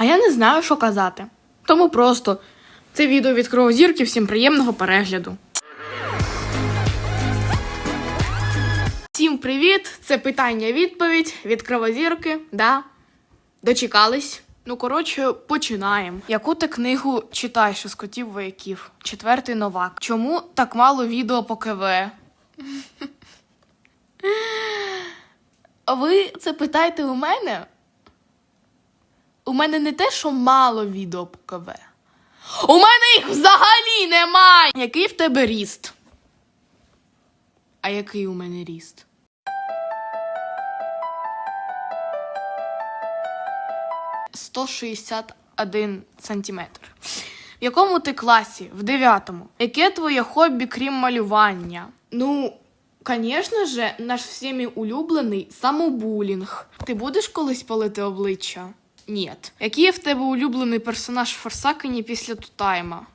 А я не знаю, що казати. Тому просто це відео від кровозірки. Всім приємного перегляду. Всім привіт! Це питання-відповідь від кровозірки. Да. Дочекались. Ну, коротше, починаємо. Яку ти книгу читаєш із котів вояків? Четвертий новак. Чому так мало відео по КВ? Ви це питаєте у мене? У мене не те, що мало відео по КВ. У мене їх взагалі немає. Який в тебе ріст? А який у мене ріст? Сто шістдесят один сантиметр. В якому ти класі? В дев'ятому. Яке твоє хобі, крім малювання? Ну, звісно же, наш всіми улюблений самобулінг. Ти будеш колись палити обличчя? Ні. Який в тебе улюблений персонаж в Форсакені після Тутайма?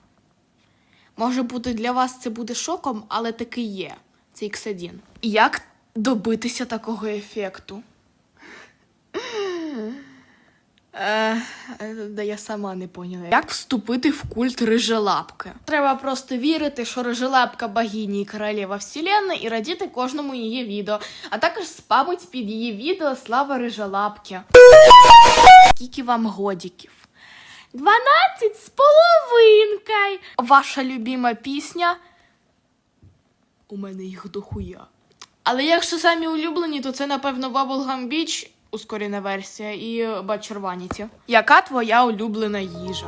Може бути, для вас це буде шоком, але таки є. Це X1. Як добитися такого ефекту? Е, е, да я сама не поняла. Як вступити в культ рижелапки? Треба просто вірити, що рижелапка богиня і королева вселенної і радіти кожному її відео, а також спамить під її відео слава рижелапки. Вам годиків? 12 з половинкою. Ваша любима пісня. У мене їх дохуя. Але якщо самі улюблені, то це, напевно, Bubblegum Beach, ускорена версія, і Bad Черваніті. Яка твоя улюблена їжа?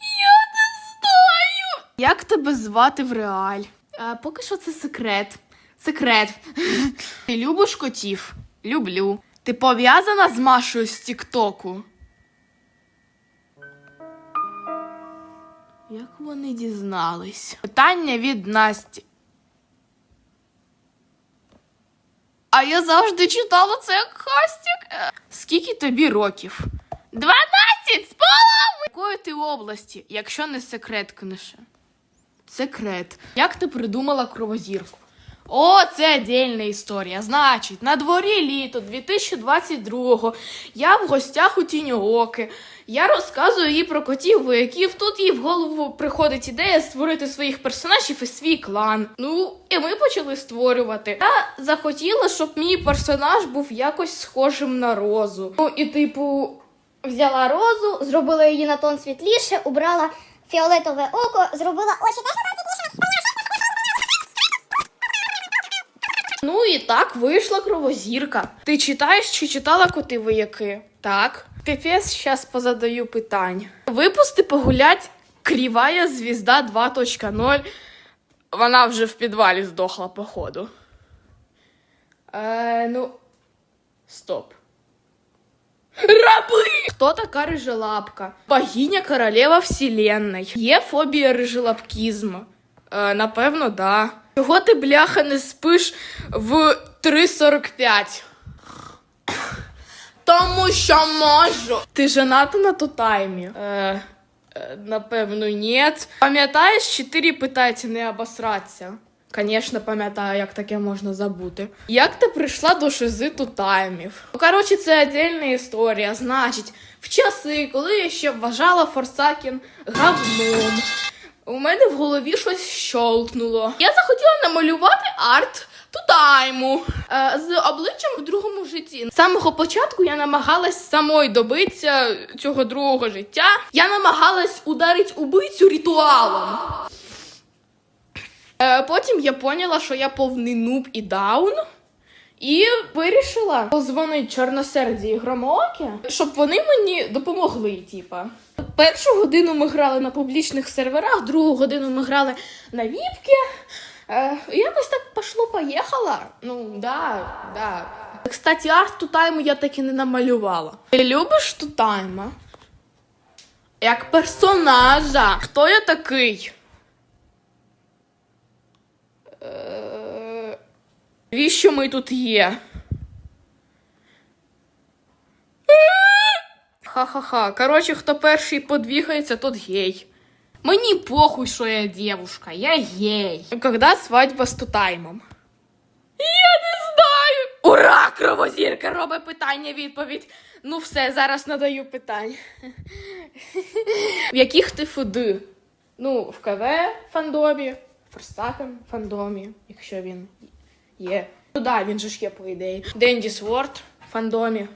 Я не знаю. Як тебе звати в реаль? А, поки що це секрет. Секрет. Ти любиш котів? Люблю. Ти пов'язана з Машою з Тіктоку? Як вони дізнались? Питання від Насті. А я завжди читала це як хастік. Скільки тобі років? Дванадцять з половиною! Якої ти області, якщо не секрет книше? Секрет. Як ти придумала кровозірку? О, це отдельна історія. Значить, на дворі літо 2022-го. Я в гостях у тіньооки. Я розказую їй про котів вояків. Тут їй в голову приходить ідея створити своїх персонажів і свій клан. Ну, і ми почали створювати. Я захотіла, щоб мій персонаж був якось схожим на розу. Ну, і типу, Взяла розу, зробила її на тон світліше, убрала фіолетове око, зробила очі теж на тон світліше. Ну і так вийшла кровозірка. Ти читаєш чи читала коти вояки? Так. Капець, щас позадаю питань. Випусти погулять Крівая звізда 2.0. Вона вже в підвалі здохла, походу. Е, ну. Стоп. Раби! Хто така рижелапка? Богиня королева вселенной. Є фобія рижелапкізму? Е, напевно, да. Чого ти, бляха, не спиш в 3.45? Тому що можу. Ти жената на тотаймі? Е, е, напевно, ні. Пам'ятаєш, чотири питається не обосратися? Звісно, пам'ятаю, як таке можна забути. Як ти прийшла до шизи таймів? Ну, коротше, це отдельна історія. Значить, в часи, коли я ще вважала Форсакін говном, у мене в голові щось щолкнуло. Я захотіла намалювати арт тутайму е, з обличчям в другому житті. З самого початку я намагалась самой добитися цього другого життя. Я намагалась ударити убийцю ритуалом. Е, потім я поняла, що я повний нуб і даун. І вирішила позвонити чорносерді і щоб вони мені допомогли. Типа. Першу годину ми грали на публічних серверах, другу годину ми грали на віпки. Е, якось так пошло-поїхало. Ну, да, да. Кстати, арт тутайму я таки не намалювала. Ти любиш тутайма? Як персонажа. Хто я такий? Е, Навіщо ми тут є? Ха-ха-ха. Коротше, хто перший подвігається, тот гей. Мені похуй, що я девушка, я гей. Когда свадьба з тутаймом? Я не знаю. Ура! Кровозірка робить питання відповідь. Ну все, зараз надаю питань. В яких ти фуди? Ну, в КВ фандомі, в Форсакен фандомі, якщо він є. Ну да, він же ж є, по ідеї. Денді Сворд фандомі.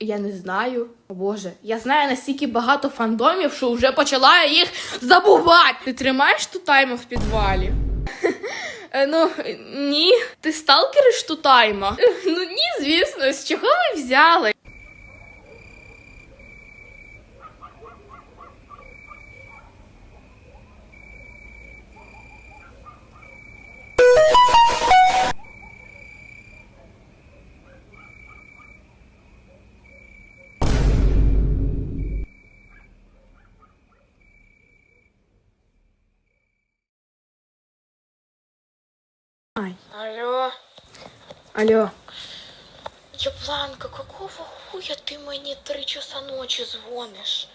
Я не знаю. О Боже, я знаю настільки багато фандомів, що вже почала їх забувати. Ти тримаєш ту тайму в підвалі? Е, Ну, ні. Ти сталкериш ту тайма? Ну ні, звісно, з чого ви взяли? Алло, Алло. Ябланка, какого хуя ты мне три часа ночи звонишь?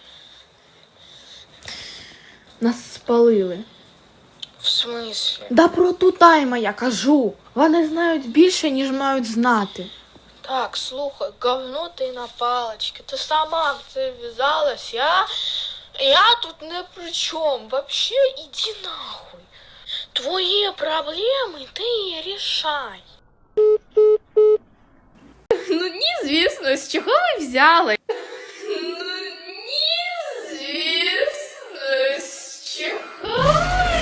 Нас спалили. В смысле? Да про тутайма я кажу. Вони знають більше, ніж мають знати. Так, слухай, говно ты на палочке. Ты сама в це ввязалась, я... Я тут не при чем. Вообще иди нахуй. Твои проблемы ты и решай. Ну ні, звісно, з чого ви взяли? Ну ні, звісно, з чого ви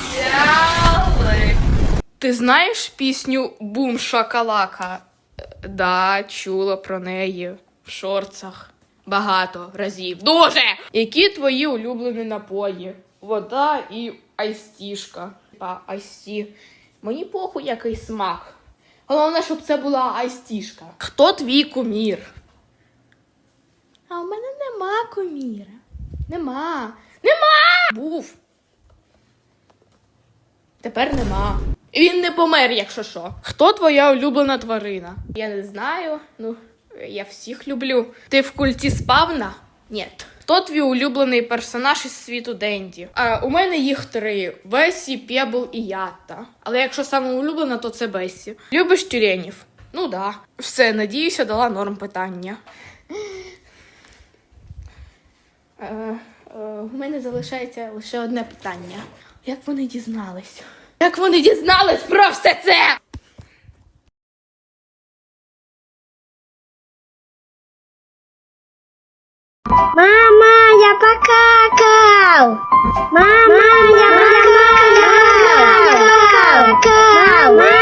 взяли? Ти знаєш пісню Бум Шакалака? Да, чула про неї в шорцах. Багато разів. Дуже! Які твої улюблені напої? Вода і айстішка. Типа айсті. Мені похуй який смак. Головне, щоб це була айстішка. Хто твій кумір? А у мене нема куміра. Нема. Нема! Був. Тепер нема. Він не помер, якщо що. Хто твоя улюблена тварина? Я не знаю. Ну, я всіх люблю. Ти в культі спавна? Ні. Хто твій улюблений персонаж із світу Денді? А, у мене їх три: Бесі, Пєбл і Ятта. Але якщо саме улюблена, то це Бесі. Любиш тюренів? Ну да. Все, надіюся, дала норм питання. Е, е, у мене залишається лише одне питання. Як вони дізнались? Як вони дізнались про все це? Мама, я покакал! Мама, я покакал! Мама,